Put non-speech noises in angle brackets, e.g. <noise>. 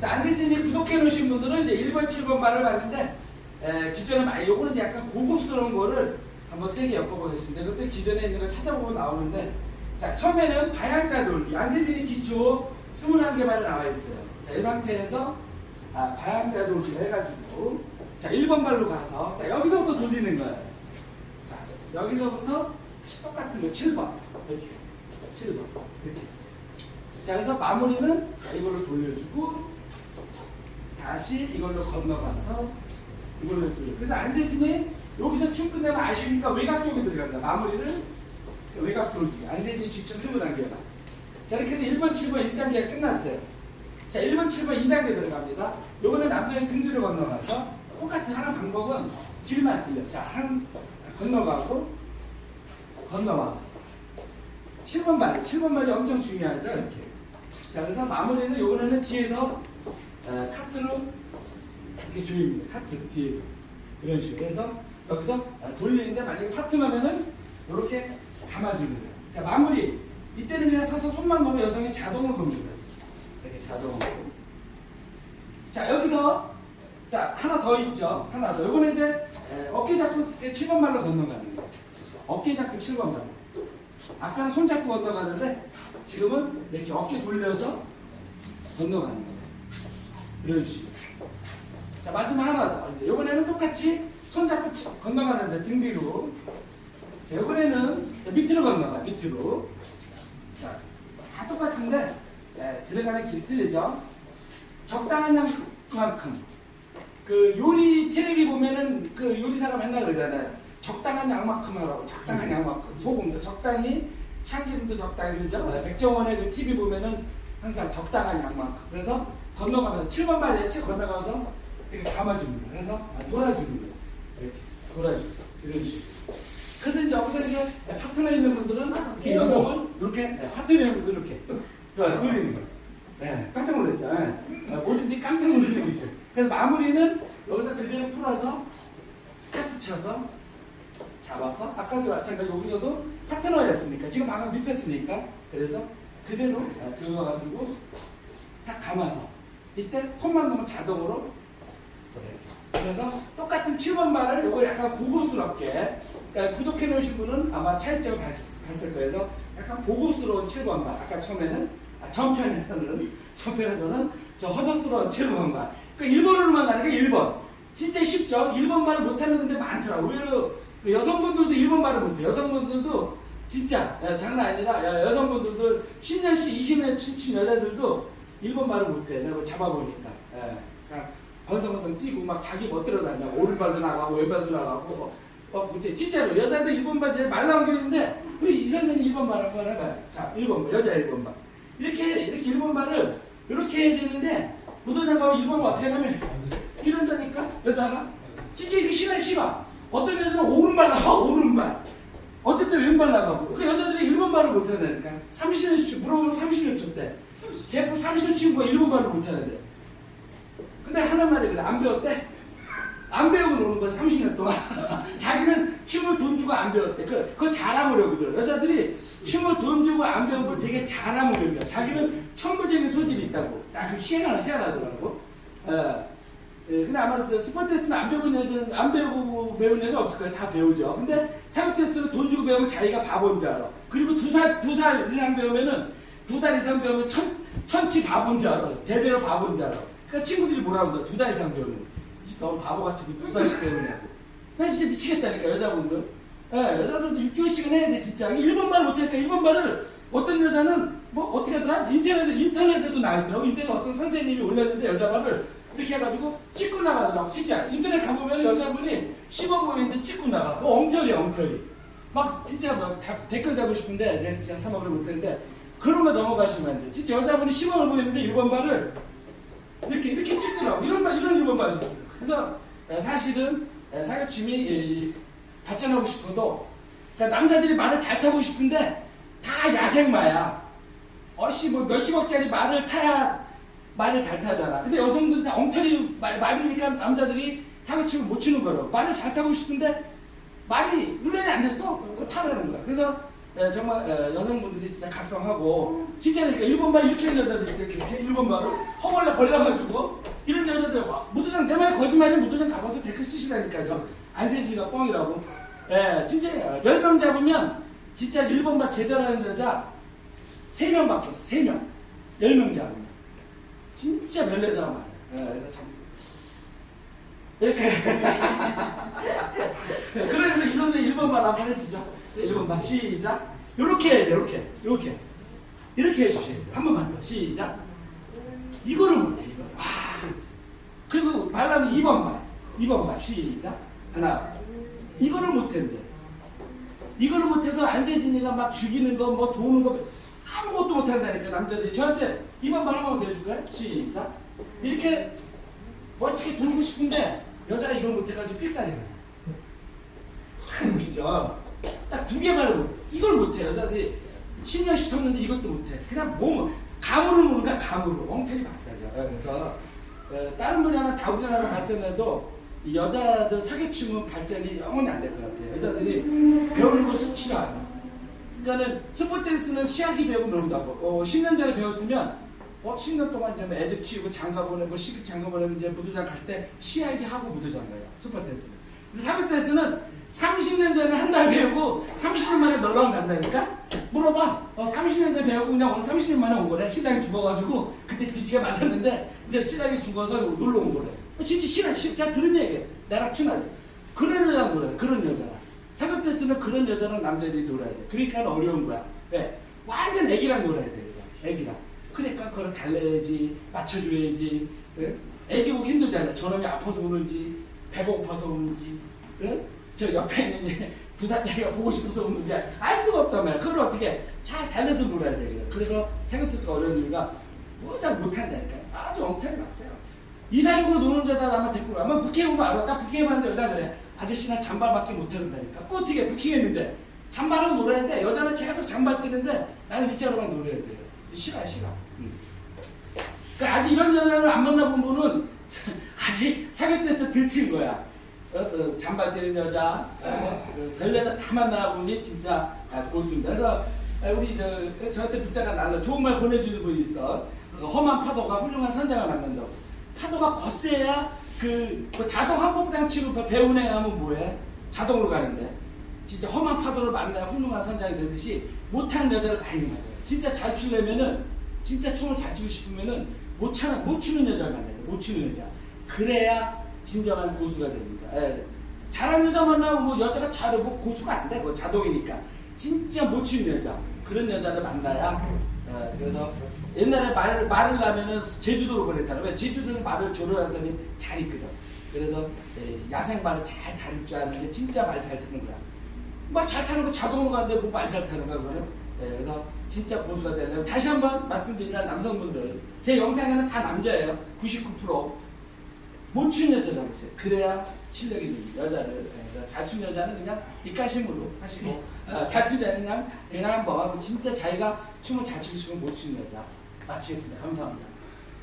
자, 안세진이 구독해 놓으신 분들은 이제 1번, 7번 말을 봤는데 에, 기존에 많이 요거는 약간 고급스러운 거를 한번 세게 엮어보겠습니다. 그때 기존에 있는 거 찾아보고 나오는데 자 처음에는 방향가 돌기 안세진이 기초 21개만 나와 있어요. 자, 이 상태에서 아, 방향가 돌기를 해가지고 자 1번 발로 가서 자 여기서부터 돌리는 거예요. 자 여기서부터 똑같은 거 7번 이렇게 7번 이렇게 자 그래서 마무리는 자, 이걸로 돌려주고 다시 이걸로 건너가서 이걸로 돌려. 그래서 안세진이 여기서 춤 끝내면 아쉬우니까 외곽 쪽에 들어간다. 마무리를 외곽 돌기. 안세진 기초 20단계다. 자 이렇게 해서 1번, 7번 1단계가 끝났어요. 자 1번, 7번 2단계 들어갑니다. 요거는 남성의 등 뒤로 건너가서 똑같은 하는 방법은 길만 틀려. 자 한, 건너가고 건너와서 7번 말, 7번 말이 엄청 중요하죠 이렇게. 자 그래서 마무리는 요거는 뒤에서 어, 카트로 이렇게 조입니다. 카트 뒤에서 이런 식으로 해서 여기서 어, 돌리는데 만약에 파트너면은 이렇게 감아주는 거예요. 자 마무리 이때는 그냥 서서 손만 놓으면 여성이 자동으로 돕니다. 이렇게 자동으로. 자 여기서 자 하나 더 있죠. 하나 더. 이번에 이제 에, 어깨 잡고 7번 말로 건너가는 거예요. 어깨 잡고 7번 말. 아까는 손 잡고 건너가는데 지금은 이렇게 어깨 돌려서 건너가는 거예요. 이런 식으로. 자, 마지막 하나 더. 이제 이번에는 똑같이 손잡고 치- 건너가는데 등 뒤로. 자, 이번에는 자, 밑으로 건너가, 밑으로. 자, 다 똑같은데, 예, 들어가는 길 틀리죠? 적당한 양만큼. 그 요리 텔레비 보면은 그 요리사가 맨날 그러잖아요. 적당한 양만큼 하라고, 적당한 양만큼. 소금도 적당히, 참기름도 적당히 그러죠? 네, 백종원의 그 TV 보면은 항상 적당한 양만큼. 그래서 건너가면서 7번 발에 치 건너가서 이렇게 감아줍니다. 그래서 거예요. 이렇게 돌아주고 이런 식으로. 그래서 이제 여기서 이제 파트너 있는 분들은 이렇게 여성은 이렇게 네, 파트너 있는 분들 이렇게. 돌리는 거예요. 네, 깜짝 놀랐죠. 네. 아, 뭐든지 깜짝 놀라는 거죠. 그래서 마무리는 여기서 그대로 풀어서 카트 쳐서 잡아서 아까도 마찬가지 여기서도 파트너였으니까 지금 방금 립했으니까 그래서 그대로 아, 들어가가지고 딱 감아서 이때 손만 놓으면 자동으로 그래서 똑같은 7번 말을 요거 약간 고급스럽게 그러니까 구독해 놓으신 분은 아마 차이점을 봤- 봤을 거예요. 그래서 약간 고급스러운 7번 말 아까 처음에는 아, 전편에서는 <laughs> 전편에서는 저 허접스러운 7번 말그 일본어로만 가니까 1번 진짜 쉽죠. 1번 말을 못하는 분들 많더라고. 의외로 그 여성분들도 1번 말을 못해. 여성분들도 진짜 야, 장난 아니라 야, 여성분들도 10년씩 20년 춤춘 여자들도 1번 말을 못해. 내가 잡아보니까. 예. 그냥 번성번성 뛰고 막 자기 멋대로 다녀. 오른발도 나가고 왼발도 나가고. 어, 이제 진짜로 여자도 1번 말, 말 나온 게 있는데 우리 이 선생님 1번 말 한번 해봐요. 자, 1번 말, 여자 1번 말. 이렇게, 이렇게 1번 말을 이렇게 해야 되는데 가면 1번 말 어떻게 하냐면 이런다니까 여자가 진짜 이게 시간 싫어. 어떤 여자는 오른발 나가 오른발. 때 왼발 나가고. 그 여자들이 1번 말을 못한다니까. 30년 치 물어보면 30년 쳤대. 제품 30년 친구가 1번 말을 못하는데. 근데 하는 말이 그래. 안 배웠대? 안 배우고 노는 거야, 30년 동안. <laughs> 자기는 춤을 돈 주고 안 배웠대. 그, 잘하려고 들어. 여자들이 춤을 돈 주고 안 배운 걸 되게 잘하려고 자기는 천부적인 소질이 있다고. 나그 희한하, 희한하더라고. 어. 예, 근데 아마 스포 테스트는 안 배운 여자는 안 배우고 배운 여자 없을 거예요. 다 배우죠. 근데 사교 테스트는 돈 주고 배우면 자기가 바본 줄 알아. 그리고 두 살, 두 살 이상 배우면은 두 달 이상 배우면 천, 천치 바본 줄 알아. 대대로 바본 줄 알아. 그러니까 친구들이 뭐라고 그래. 두달 이상 배우면. 이 너무 바보같이 두 달씩 배우냐고. 나 진짜 미치겠다니까, 여자분들. 예, 여자분들 6개월씩은 해야 돼, 진짜. 일본 말 못하니까 일본 말을 어떤 여자는 뭐 어떻게 하더라? 인터넷, 인터넷에도 나있더라고. 인터넷 어떤 선생님이 올렸는데 여자 말을 이렇게 해가지고 찍고 나가더라고. 진짜. 인터넷 가보면 여자분이 씹어 보이는데 찍고 나가. 그 엉터리야, 엉터리. 막 진짜 막 다- 댓글 달고 싶은데 내가 진짜 사먹으려 못했는데 그런 거 넘어가시면 안 돼. 진짜 여자분이 시범을 보이는데 일본 말을 이렇게 이렇게 찍더라고. 이런 말 이런 일본 말. 그래서 에, 사실은 에, 사교춤이 이, 발전하고 싶어도 그러니까 남자들이 말을 잘 타고 싶은데 다 야생마야. 어씨 뭐 몇십억짜리 말을 타야 말을 잘 타잖아. 근데 여성들은 다 엉터리 말, 말이니까 남자들이 사교춤을 못 추는 거라고. 말을 잘 타고 싶은데 말이 훈련이 안 됐어. 그거 타라는 거야. 그래서 예, 정말 예, 여성분들이 진짜 각성하고 진짜 그러니까 일본 말 이렇게 하는 여자들이 이렇게, 이렇게 일본 말을 허벌레 벌려가지고. 이런 여자들 와, 무도장 내 말 거짓말이 무도장 가봐서 댓글 쓰시다니까요. 안세지가 뻥이라고. 예 진짜예요 10명 잡으면 진짜 일본 말 제대로 하는 여자 3명 밖에 없어 3명. 10명 잡으면. 진짜 별 여자가 많아요 예, 그래서 참. 이렇게. <laughs> 그래서 이 선생 1번만 한번 해주죠 1번만 시작. 요렇게 요렇게. 요렇게. 이렇게 해주세요. 한 번만 더. 시작. 이거를 못해 이거 와. 그리고 말하면 2번만 2번만 시작. 하나. 이거를 못했는데. 이거를 못해서 안세진이가 막 죽이는 거 뭐 도는 거 아무것도 못한다니까 남자들이. 저한테 2번만 한 번만 더 해줄까요? 시작. 이렇게 멋지게 돌고 싶은데 여자가 이걸 못해가지고 필살이 가요 참 웃기죠 딱 두 개만 못 이걸 못해 여자들이 10년씩 쳤는데 이것도 못해. 그냥 몸 감으로 노는가 감으로. 엉터리 박사죠 예, 그래서 어, 다른 분야는 다 우리나라 발전해도 이 여자들 사기춤은 발전이 영원히 안 될 것 같아요. 여자들이 배우는 거 수치가 않아. 그러니까는 스포 댄스는 시작이 배우고 배운다고. 어, 10년 전에 배웠으면 어, 10년 동안 이제 뭐 애들 키우고 장가 보내고 시집 장가 보내면 이제 무도장 갈 때 시알기 하고 무도장 가요. 스포 댄스는. 근데 사교 댄스는 30년 전에 한 달 배우고 30년 만에 놀러 간다니까? 물어봐. 어, 30년 전에 배우고 그냥 오늘 30년 만에 온 거래. 신랑이 죽어가지고 그때 뒤지게 맞았는데 이제 신랑이 죽어서 놀러 온 거래. 어, 진짜 신랑, 진짜 들은 얘기. 나랑 친하지. 그런 여자는 뭐래? 그런 여자라. 사교 댄스는 그런 여자랑 남자들이 놀아야 돼. 그러니까 어려운 거야. 왜? 완전 애기랑 놀아야 돼. 애기랑. 그러니까 그걸 달래야지, 맞춰줘야지. 예? 애기 오기 힘들잖아. 저놈이 아파서 오는지, 배고파서 오는지. 예? 저 옆에 있는 얘 부사짜리가 보고 싶어서 오는지 알 수가 없단 말이야. 그걸 어떻게 잘 달래서 놀아야 돼. 그래서 생각투수가 어려운 이유가 뭐잘 못한다니까. 아주 엉터리 막세요. 이사육으로 노는 자다 아마 댓글 아마 부킹해 보면 알아. 딱 부킹해 봤는데 여자 그래. 아저씨 나 잔발밖에 못해본다니까. 그 어떻게 부킹했는데 잔발하고 놀아야 돼. 여자는 계속 잔발 뛰는데 나는 일자로만 놀아야 돼요. 싫어 싫어. 응. 그러니까 아직 이런 여자를 안 만나본 분은 <laughs> 아직 사격돼서 들친 거야. 어, 어, 잔발 때리는 여자, 어, 그별 여자 다 만나보니 진짜 아, 고수입니다. 그래서 아, 우리 저 저한테 문자가 나는 좋은 말 보내주는 분이 있어. 그 험한 파도가 훌륭한 선장을 만난다고. 파도가 거세야 그 뭐 자동 한번 장치로 배운 애 하면 뭐해? 자동으로 가는데. 진짜 험한 파도를 만나야 훌륭한 선장이 되듯이 못하는 여자를 많이 맞아요. 진짜 잘 추려면은 진짜 춤을 잘 추고 싶으면은 못 추는 못 추는 여자를 만나야 돼. 못 추는 여자. 그래야 진정한 고수가 됩니다. 예. 잘하는 여자 만나면 뭐 여자가 잘해 뭐 고수가 안 돼. 그거 자동이니까. 진짜 못 추는 여자. 그런 여자를 만나야. 예, 그래서 옛날에 말을 말을 하면은 제주도로 보냈잖아요. 왜 제주도에서 말을 조련한 사람이 잘 있거든. 그래서 예, 야생 말을 잘 다룰 줄 아는 게 진짜 말 잘 타는 거야. 말 잘 타는 거 자동으로 가는데 뭐 말 잘 타는 거야 그거는. 예, 그래서 진짜 고수가 되려면 다시 한번 말씀드리면 남성분들 제 영상에는 다 남자예요. 99%. 못 추는 여자 잡으세요. 그래야 실력이 됩니다. 여자를 예, 잘 추는 여자는 그냥 입가심으로 하시고 어, 잘 추는 여자는 그냥 그냥 한번 진짜 자기가 춤을 잘 추고 싶으면 못 추는 여자 마치겠습니다. 감사합니다.